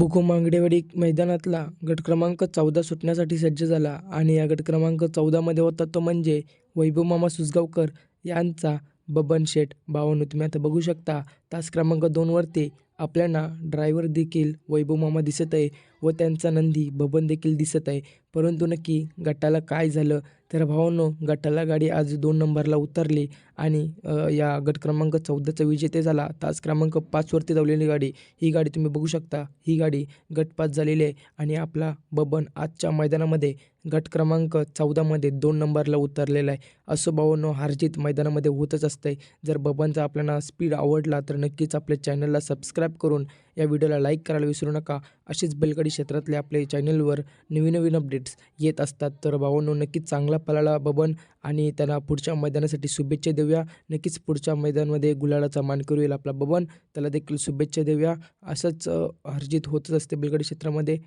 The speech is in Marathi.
बुको मांगडेवाडी मैदानातला गट क्रमांक चौदा सुटण्यासाठी सज्ज झाला आणि या गट क्रमांक चौदामध्ये होता तो म्हणजे वैभव मामा सुसगावकर यांचा बबन शेठ भावांनो तुम्ही आता बघू शकता तास क्रमांक दोनवरती आपल्याला ड्रायव्हर देखील वैभव मामा दिसत आहे व त्यांचा नंदी बबन देखील दिसत आहे. परंतु नक्की गटाला काय झालं? तर भावांनो गटाला गाडी आज दोन नंबरला उतरली आणि या गट क्रमांक चौदाचा विजेते झाला. तास क्रमांक पाचवरती धावलेली गाडी. ही गाडी तुम्ही बघू शकता. ही गाडी गटपास झालेली आहे आणि आपला बबन आजच्या मैदानामध्ये गट क्रमांक चौदामध्ये दोन नंबरला उतरलेला आहे. असं भावांनो हारजीत मैदानामध्ये होतच असतंय. जर बबनचा आपल्याला स्पीड आवडला तर नक्कीच आपल्या चॅनलला सबस्क्राईब करून या व्हिडिओला लाईक करायला विसरू नका. असेच बैलगाडी क्षेत्रातले आपले चॅनलवर नवीन नवीन अपडेट्स येत असतात. तर भावांनो नक्कीच चांगला पळाला बबन आणि त्यांना पुढच्या मैदानासाठी शुभेच्छा देऊया. नक्कीच पुढच्या मैदानामध्ये गुलालाचा मानकरी येईल आपला बबन. त्याला देखील शुभेच्छा देऊया. असंच हर्जित होतच असते बैलगाडी क्षेत्रामध्ये.